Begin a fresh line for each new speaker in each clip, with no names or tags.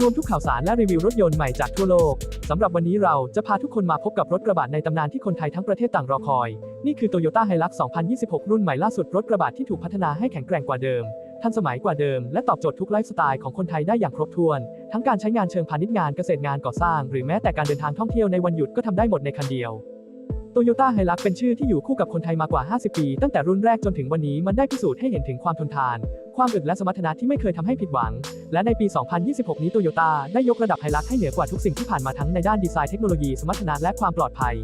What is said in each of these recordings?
รวมทุกข่าวสารและรีวิวรถยนต์ใหม่จากทั่วโลก สำหรับวันนี้เราจะพาทุกคนมาพบกับรถกระบะในตำนานที่คนไทยทั้งประเทศต่างรอคอย นี่คือ Toyota Hilux 2026 รุ่นใหม่ล่าสุดรถกระบะที่ถูกพัฒนาให้แข็งแกร่งกว่าเดิม ทันสมัยกว่าเดิม และตอบโจทย์ทุกไลฟ์สไตล์ของคนไทยได้อย่างครบถ้วน ทั้งการใช้งานเชิงพาณิชย์งานเกษตรงานก่อสร้าง หรือแม้แต่การเดินทางท่องเที่ยวในวันหยุดก็ทำได้หมดในคันเดียว โตโยต้าไฮลักเป็นชื่อที่อยู่คู่กับคนไทยมากว่า 50 ปี ตั้งแต่รุ่นแรกจนถึงวันนี้มันได้พิสูจน์ให้เห็นถึงความทนทาน ความอึดและสมรรถนะที่ไม่เคยทำให้ผิดหวัง และในปี 2026 นี้โตโยต้าได้ยกระดับไฮลักให้เหนือกว่าทุกสิ่งที่ผ่านมาทั้งในด้านดีไซน์เทคโนโลยีสมรรถนะและความปลอดภัย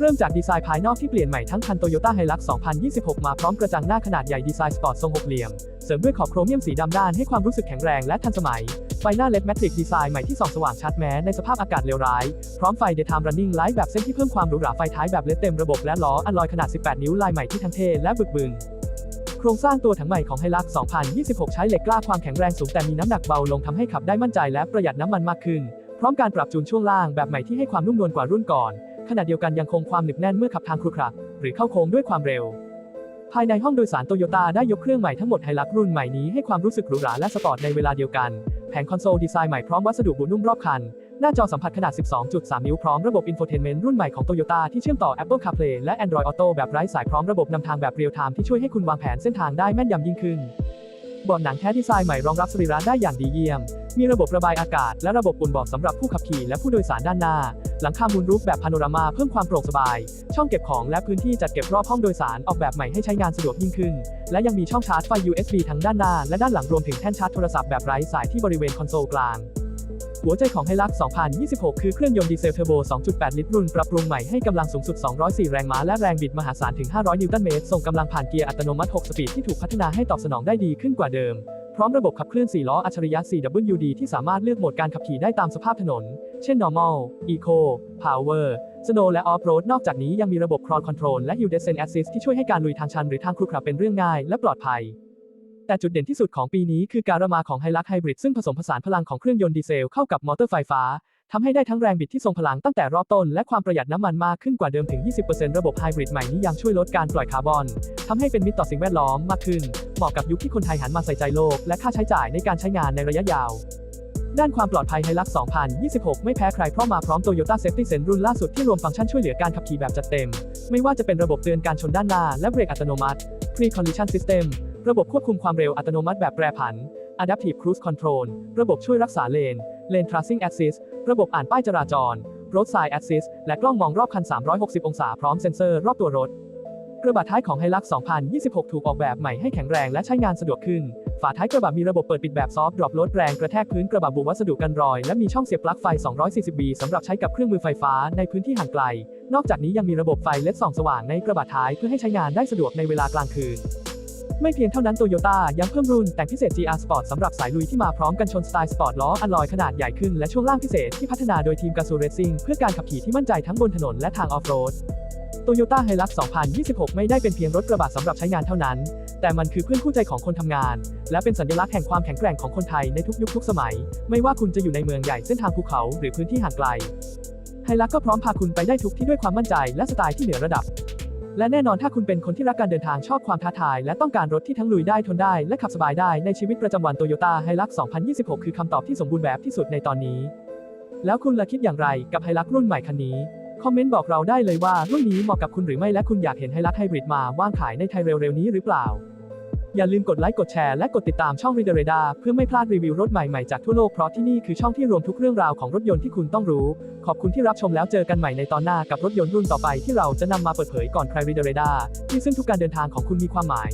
เริ่มจากดีไซน์ภายนอกที่เปลี่ยนใหม่ทั้งคัน Toyota Hilux 2026 มาพร้อมกระจังหน้าขนาดใหญ่ดีไซน์สปอร์ตทรงหกเหลี่ยม เสริมด้วยขอบโครเมียมสีดำด้านให้ความรู้สึกแข็งแรงและทันสมัย ไฟหน้าเลดแมทริกดีไซน์ใหม่ที่ส่องสว่างชัดแม้ในสภาพอากาศเลวร้าย พร้อมไฟ Daytime Running Light แบบเส้นที่เพิ่มความหรูหราไฟท้ายแบบเลดเต็มระบบและล้ออัลลอยขนาด 18 นิ้วลายใหม่ที่ทั้งเท่และบึกบึนโครงสร้างตัวถังใหม่ของ Hilux 2026 ใช้เหล็กกล้าความแข็งแรงสูงแต่มีน้ำหนักเบาลงทำให้ขับได้มั่นใจและประหยัดน้ำมันมากขึ้น พร้อมการปรับจูนช่วงล่างแบบใหม่ที่ให้ความนุ่มนวลกว่ารุ่นก่อน ขณะเดียวกันยังคงความหนึบแน่นเมื่อขับทางครุขระหรือเข้าโค้งด้วยความเร็ว ภายในห้องโดยสารโตโยต้าได้ยกเครื่องใหม่ทั้งหมดไฮลักรุ่นใหม่นี้ให้ความรู้สึกหรูหราและสปอร์ตในเวลาเดียวกัน แผงคอนโซลดีไซน์ใหม่พร้อมวัสดุบุนุ่มรอบคัน หน้าจอสัมผัสขนาด 12.3 นิ้วพร้อมระบบอินโฟเทนเมนต์รุ่นใหม่ของโตโยต้าที่เชื่อมต่อ Apple CarPlay และ Android Auto แบบไร้สายพร้อมระบบนำทางแบบเรียลไทม์ที่ช่วยให้คุณวางแผนเส้นทางได้แม่นยำยิ่งขึ้นเบาะหนังแท้ดีไซน์ใหม่รองรับสรีระได้อย่างดีเยี่ยม มีระบบระบายอากาศและระบบอุ่นเบาะสำหรับผู้ขับขี่และผู้โดยสารด้านหน้า หลังคามูลรูฟแบบพาโนรามาเพิ่มความโปร่งสบาย ช่องเก็บของและพื้นที่จัดเก็บรอบห้องโดยสารออกแบบใหม่ให้ใช้งานสะดวกยิ่งขึ้น และยังมีช่องชาร์จไฟ USB ทั้งด้านหน้าและด้านหลังรวมถึงแท่นชาร์จโทรศัพท์แบบไร้สายที่บริเวณคอนโซลกลางหัวใจของ Hilux 2026 คือเครื่องยนต์ดีเซลเทอร์โบ 2.8 ลิตรรุ่นปรับปรุงใหม่ให้กำลังสูงสุด 204 แรงม้าและแรงบิดมหาศาลถึง 500 นิวตันเมตร ส่งกำลังผ่านเกียร์อัตโนมัติ 6 สปีดที่ถูกพัฒนาให้ตอบสนองได้ดีขึ้นกว่าเดิม พร้อมระบบขับเคลื่อน 4 ล้ออัจฉริยะ 4WD ที่สามารถเลือกโหมดการขับขี่ได้ตามสภาพถนน เช่น normal eco power snow และ off road นอกจากนี้ยังมีระบบ crawl control และ hill descent assist ที่ช่วยให้การลุยทางชันหรือทางครุขระเป็นเรื่องง่ายและปลอดภัย แต่จุดเด่นที่สุดของปีนี้คือการมาของ Hilux Hybrid ซึ่งผสมผสานพลังของเครื่องยนต์ดีเซลเข้ากับมอเตอร์ไฟฟ้าทำให้ได้ทั้งแรงบิดที่ทรงพลังตั้งแต่รอบต้น และความประหยัดน้ำมันมากขึ้นกว่าเดิมถึง 20%ระบบไฮบริดใหม่นี้ยังช่วยลดการปล่อยคาร์บอน ทำให้เป็นมิตรต่อสิ่งแวดล้อมมากขึ้น เหมาะกับยุคที่คนไทยหันมาใส่ใจโลก และค่าใช้จ่ายในการใช้งานในระยะยาว ด้านความปลอดภัยไฮลัก2026 ไม่แพ้ใครเพราะมาพร้อม Toyota Safety Sense รุ่นล่าสุดที่รวมฟังก์ชันช่วยเหลือการขับขี่แบบจัดเต็ม ไม่ว่าจะเป็นระบบเตือนการชนด้านหน้าและเบรกอัตโนมัติ Pre-Collision System ระบบควบคุมความเร็วอัตโนมัติแบบแปรผัน Adaptive Cruise Control ระบบช่วยรักษาเลน Lane Tracing Assist ระบบอ่านป้ายจราจร Roadside Assist และกล้องมองรอบคัน 360 องศาพร้อมเซ็นเซอร์รอบตัวรถกระบะท้ายของ Hilux 2026 ถูกออกแบบใหม่ให้แข็งแรงและใช้งานสะดวกขึ้น ฝาท้ายกระบะมีระบบเปิดปิดแบบซอฟต์ดรอปลดแรงกระแทกพื้นกระบะบุวัสดุกันรอย และมีช่องเสียบปลั๊กไฟ 240V สำหรับใช้กับเครื่องมือไฟฟ้าในพื้นที่ห่างไกล นอกจากนี้ยังมีระบบไฟเลดส่องสว่างในกระบะท้ายเพื่อให้ใช้งานได้สะดวกในเวลากลางคืนไม่เพียงเท่านั้นโตโยต้ายังเพิ่มรุ่นแต่งพิเศษ GR Sport สำหรับสายลุยที่มาพร้อมกันชนสไตล์สปอร์ตล้ออัลลอยขนาดใหญ่ขึ้นและช่วงล่างพิเศษที่พัฒนาโดยทีมกาซูเรซิ่งเพื่อการขับขี่ที่มั่นใจทั้งบนถนนและทางออฟโรดโตโยต้าไฮลัก2026 ไม่ได้เป็นเพียงรถกระบะสำหรับใช้งานเท่านั้น แต่มันคือเพื่อนคู่ใจของคนทำงาน และเป็นสัญลักษณ์แห่งความแข็งแกร่งของคนไทยในทุกยุคทุกสมัย ไม่ว่าคุณจะอยู่ในเมืองใหญ่เส้นทางภูเขาหรือพื้นที่ห่างไกล ไฮลักก็พร้อมพาคุณไปได้ทุกที่ด้วยความมั่นใจและสไตล์ที่เหนือระดับ และแน่นอนถ้าคุณเป็นคนที่รักการเดินทางชอบความท้าทาย และต้องการรถที่ทั้งลุยได้ทนได้และขับสบายได้ในชีวิตประจำวันโตโยต้าไฮลัก2026 คือคำตอบที่สมบูรณ์แบบที่สุดในตอนนี้ แล้วคุณล่ะคิดอย่างไรกับไฮลักรุ่นใหม่คันนี้ คอมเมนต์บอกเราได้เลยว่ารุ่นนี้เหมาะกับคุณหรือไม่และคุณอยากเห็นไฮลักไฮบริดมาว่างขายในไทยเร็วๆนี้หรือเปล่า อย่าลืมกดไลค์กดแชร์และกดติดตามช่อง r e a d e r a d a เพื่อไม่พลาดรีวิวรถใหม่ๆจากทั่วโลกเพราะที่นี่คือช่องที่รวมทุกเรื่องราวของรถยนต์ที่คุณต้องรู้ ขอบคุณที่รับชมแล้วเจอกันใหม่ในตอนหน้ากับรถยนต์รุ่นต่อไปที่เราจะนำมาเปิดเผยก่อนใคร r e a d e r a d a ที่ซึ่งทุกการเดินทางของคุณมีความหมาย